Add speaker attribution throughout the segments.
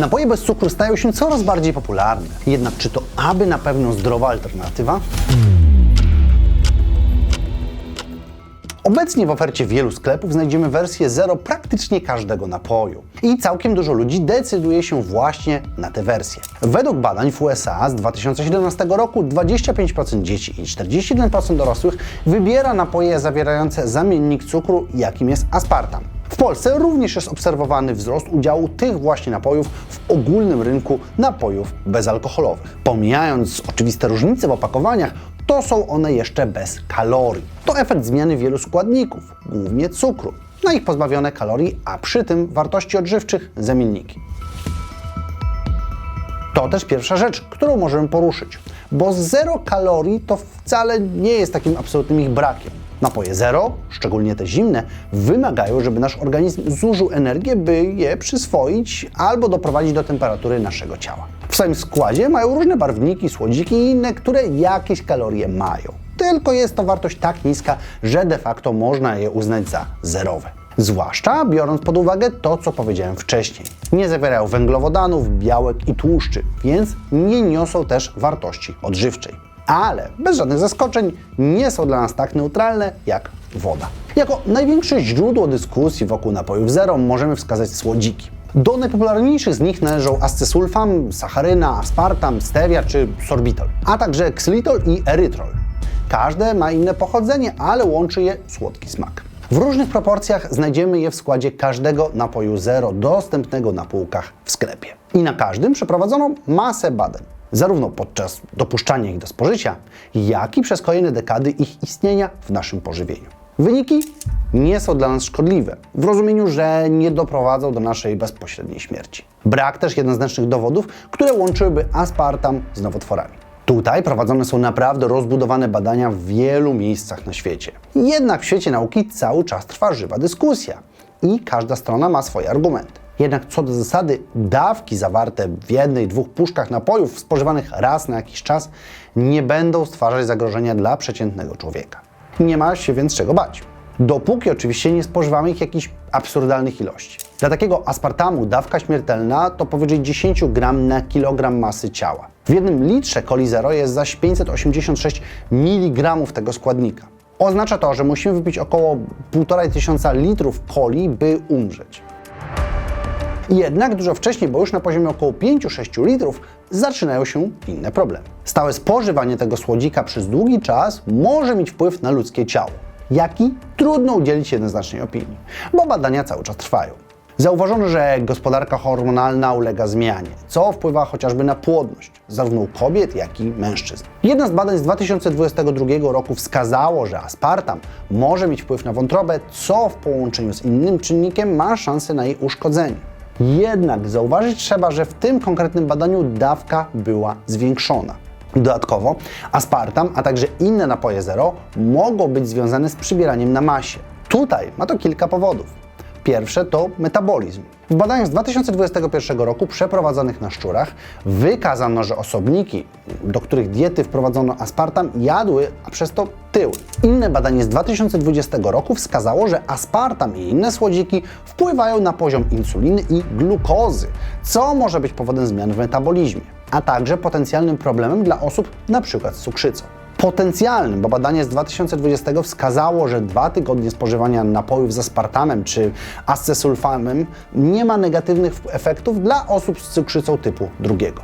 Speaker 1: Napoje bez cukru stają się coraz bardziej popularne. Jednak czy to aby na pewno zdrowa alternatywa? Obecnie w ofercie wielu sklepów znajdziemy wersję zero praktycznie każdego napoju. I całkiem dużo ludzi decyduje się właśnie na tę wersję. Według badań w USA z 2017 roku 25% dzieci i 41% dorosłych wybiera napoje zawierające zamiennik cukru, jakim jest aspartam. W Polsce również jest obserwowany wzrost udziału tych właśnie napojów w ogólnym rynku napojów bezalkoholowych. Pomijając oczywiste różnice w opakowaniach, to są one jeszcze bez kalorii. To efekt zmiany wielu składników, głównie cukru, na ich pozbawione kalorii, a przy tym wartości odżywczych zamienniki. To też pierwsza rzecz, którą możemy poruszyć, bo zero kalorii to wcale nie jest takim absolutnym ich brakiem. Napoje zero, szczególnie te zimne, wymagają, żeby nasz organizm zużył energię, by je przyswoić albo doprowadzić do temperatury naszego ciała. W swoim składzie mają różne barwniki, słodziki i inne, które jakieś kalorie mają. Tylko jest to wartość tak niska, że de facto można je uznać za zerowe. Zwłaszcza biorąc pod uwagę to, co powiedziałem wcześniej. Nie zawierają węglowodanów, białek i tłuszczy, więc nie niosą też wartości odżywczej. Ale bez żadnych zaskoczeń nie są dla nas tak neutralne jak woda. Jako największe źródło dyskusji wokół napojów zero możemy wskazać słodziki. Do najpopularniejszych z nich należą ascesulfam, sacharyna, aspartam, stevia czy sorbitol, a także ksylitol i erytrol. Każde ma inne pochodzenie, ale łączy je słodki smak. W różnych proporcjach znajdziemy je w składzie każdego napoju zero dostępnego na półkach w sklepie. I na każdym przeprowadzono masę badań, zarówno podczas dopuszczania ich do spożycia, jak i przez kolejne dekady ich istnienia w naszym pożywieniu. Wyniki nie są dla nas szkodliwe, w rozumieniu, że nie doprowadzą do naszej bezpośredniej śmierci. Brak też jednoznacznych dowodów, które łączyłyby aspartam z nowotworami. Tutaj prowadzone są naprawdę rozbudowane badania w wielu miejscach na świecie. Jednak w świecie nauki cały czas trwa żywa dyskusja i każda strona ma swoje argumenty. Jednak co do zasady, dawki zawarte w jednej, dwóch puszkach napojów spożywanych raz na jakiś czas nie będą stwarzać zagrożenia dla przeciętnego człowieka. Nie ma się więc czego bać. Dopóki oczywiście nie spożywamy ich jakichś absurdalnych ilości. Dla takiego aspartamu dawka śmiertelna to powyżej 10 gram na kilogram masy ciała. W jednym litrze coli zero jest zaś 586 mg tego składnika. Oznacza to, że musimy wypić około 1,5 tysiąca litrów coli, by umrzeć. Jednak dużo wcześniej, bo już na poziomie około 5-6 litrów, zaczynają się inne problemy. Stałe spożywanie tego słodzika przez długi czas może mieć wpływ na ludzkie ciało. Jaki? Trudno udzielić jednoznacznej opinii, bo badania cały czas trwają. Zauważono, że gospodarka hormonalna ulega zmianie, co wpływa chociażby na płodność, zarówno u kobiet, jak i mężczyzn. Jedno z badań z 2022 roku wskazało, że aspartam może mieć wpływ na wątrobę, co w połączeniu z innym czynnikiem ma szansę na jej uszkodzenie. Jednak zauważyć trzeba, że w tym konkretnym badaniu dawka była zwiększona. Dodatkowo aspartam, a także inne napoje zero mogą być związane z przybieraniem na masie. Tutaj ma to kilka powodów. Pierwsze to metabolizm. W badaniach z 2021 roku przeprowadzonych na szczurach wykazano, że osobniki, do których diety wprowadzono aspartam, jadły, a przez to tyły. Inne badanie z 2020 roku wskazało, że aspartam i inne słodziki wpływają na poziom insuliny i glukozy, co może być powodem zmian w metabolizmie, a także potencjalnym problemem dla osób np. z cukrzycą potencjalnym, bo badanie z 2020 wskazało, że dwa tygodnie spożywania napojów z aspartamem czy ascesulfamem nie ma negatywnych efektów dla osób z cukrzycą typu drugiego.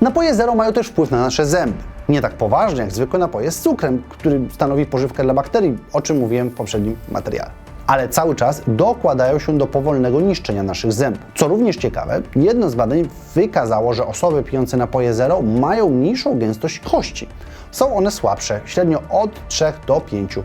Speaker 1: Napoje zero mają też wpływ na nasze zęby. Nie tak poważnie jak zwykłe napoje z cukrem, który stanowi pożywkę dla bakterii, o czym mówiłem w poprzednim materiale ale cały czas dokładają się do powolnego niszczenia naszych zębów. Co również ciekawe, jedno z badań wykazało, że osoby pijące napoje zero mają mniejszą gęstość kości. Są one słabsze, średnio od 3 do 5%.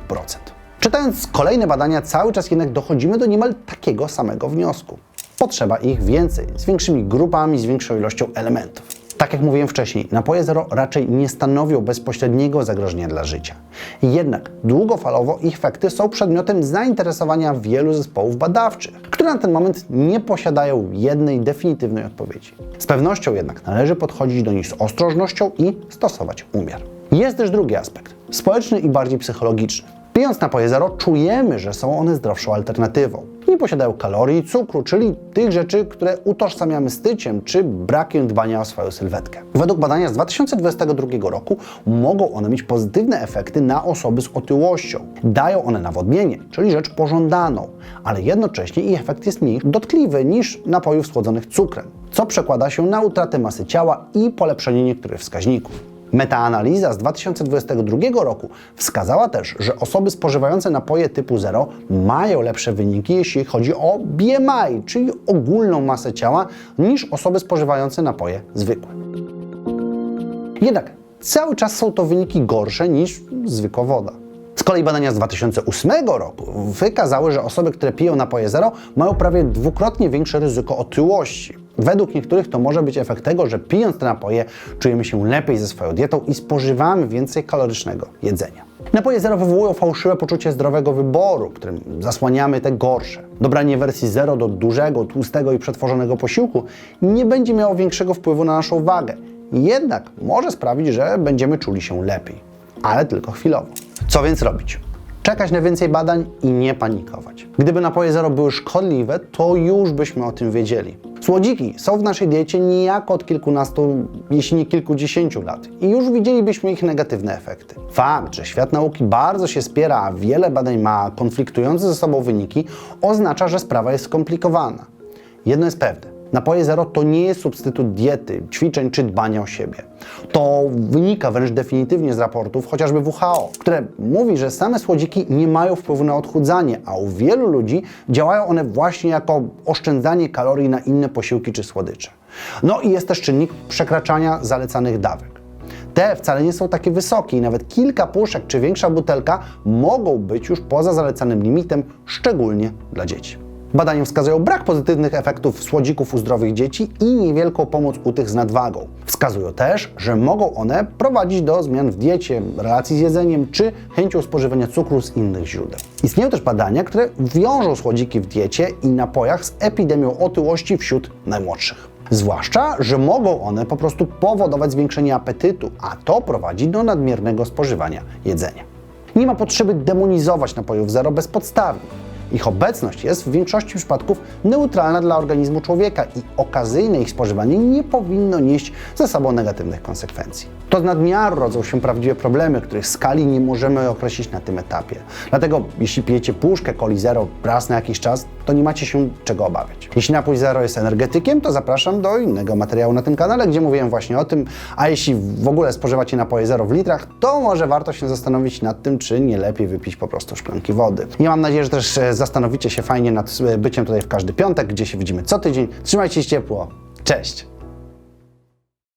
Speaker 1: Czytając kolejne badania, cały czas jednak dochodzimy do niemal takiego samego wniosku. Potrzeba ich więcej, z większymi grupami, z większą ilością elementów. Tak jak mówiłem wcześniej, napoje zero raczej nie stanowią bezpośredniego zagrożenia dla życia. Jednak długofalowo ich efekty są przedmiotem zainteresowania wielu zespołów badawczych, które na ten moment nie posiadają jednej definitywnej odpowiedzi. Z pewnością jednak należy podchodzić do nich z ostrożnością i stosować umiar. Jest też drugi aspekt, społeczny i bardziej psychologiczny. Pijąc napoje zero, czujemy, że są one zdrowszą alternatywą. Nie posiadają kalorii cukru, czyli tych rzeczy, które utożsamiamy z tyciem czy brakiem dbania o swoją sylwetkę. Według badania z 2022 roku mogą one mieć pozytywne efekty na osoby z otyłością. Dają one nawodnienie, czyli rzecz pożądaną, ale jednocześnie ich efekt jest mniej dotkliwy niż napojów słodzonych cukrem, co przekłada się na utratę masy ciała i polepszenie niektórych wskaźników. Metaanaliza z 2022 roku wskazała też, że osoby spożywające napoje typu 0 mają lepsze wyniki, jeśli chodzi o BMI, czyli ogólną masę ciała, niż osoby spożywające napoje zwykłe. Jednak cały czas są to wyniki gorsze niż zwykła woda. Z kolei badania z 2008 roku wykazały, że osoby, które piją napoje zero, mają prawie dwukrotnie większe ryzyko otyłości. Według niektórych to może być efekt tego, że pijąc te napoje czujemy się lepiej ze swoją dietą i spożywamy więcej kalorycznego jedzenia. Napoje zero wywołują fałszywe poczucie zdrowego wyboru, którym zasłaniamy te gorsze. Dobranie wersji zero do dużego, tłustego i przetworzonego posiłku nie będzie miało większego wpływu na naszą wagę. Jednak może sprawić, że będziemy czuli się lepiej, ale tylko chwilowo. Co więc robić? Czekać na więcej badań i nie panikować. Gdyby napoje zero były szkodliwe, to już byśmy o tym wiedzieli. Słodziki są w naszej diecie niejako od kilkunastu, jeśli nie kilkudziesięciu lat i już widzielibyśmy ich negatywne efekty. Fakt, że świat nauki bardzo się spiera, a wiele badań ma konfliktujące ze sobą wyniki, oznacza, że sprawa jest skomplikowana. Jedno jest pewne. Napoje zero to nie jest substytut diety, ćwiczeń czy dbania o siebie. To wynika wręcz definitywnie z raportów chociażby WHO, które mówi, że same słodziki nie mają wpływu na odchudzanie, a u wielu ludzi działają one właśnie jako oszczędzanie kalorii na inne posiłki czy słodycze. No i jest też czynnik przekraczania zalecanych dawek. Te wcale nie są takie wysokie i nawet kilka puszek czy większa butelka mogą być już poza zalecanym limitem, szczególnie dla dzieci. Badania wskazują brak pozytywnych efektów słodzików u zdrowych dzieci i niewielką pomoc u tych z nadwagą. Wskazują też, że mogą one prowadzić do zmian w diecie, relacji z jedzeniem czy chęcią spożywania cukru z innych źródeł. Istnieją też badania, które wiążą słodziki w diecie i napojach z epidemią otyłości wśród najmłodszych. Zwłaszcza, że mogą one po prostu powodować zwiększenie apetytu, a to prowadzi do nadmiernego spożywania jedzenia. Nie ma potrzeby demonizować napojów zero bezpodstawnie. Ich obecność jest w większości przypadków neutralna dla organizmu człowieka i okazyjne ich spożywanie nie powinno nieść ze sobą negatywnych konsekwencji. To z nadmiaru rodzą się prawdziwe problemy, których skali nie możemy określić na tym etapie. Dlatego jeśli pijecie puszkę coli zero raz na jakiś czas, to nie macie się czego obawiać. Jeśli napój zero jest energetykiem, to zapraszam do innego materiału na tym kanale, gdzie mówiłem właśnie o tym, a jeśli w ogóle spożywacie napoje zero w litrach, to może warto się zastanowić nad tym, czy nie lepiej wypić po prostu szklanki wody. Ja mam nadzieję, że też e, zastanowicie się fajnie nad e, byciem tutaj w każdy piątek, gdzie się widzimy co tydzień. Trzymajcie się ciepło. Cześć!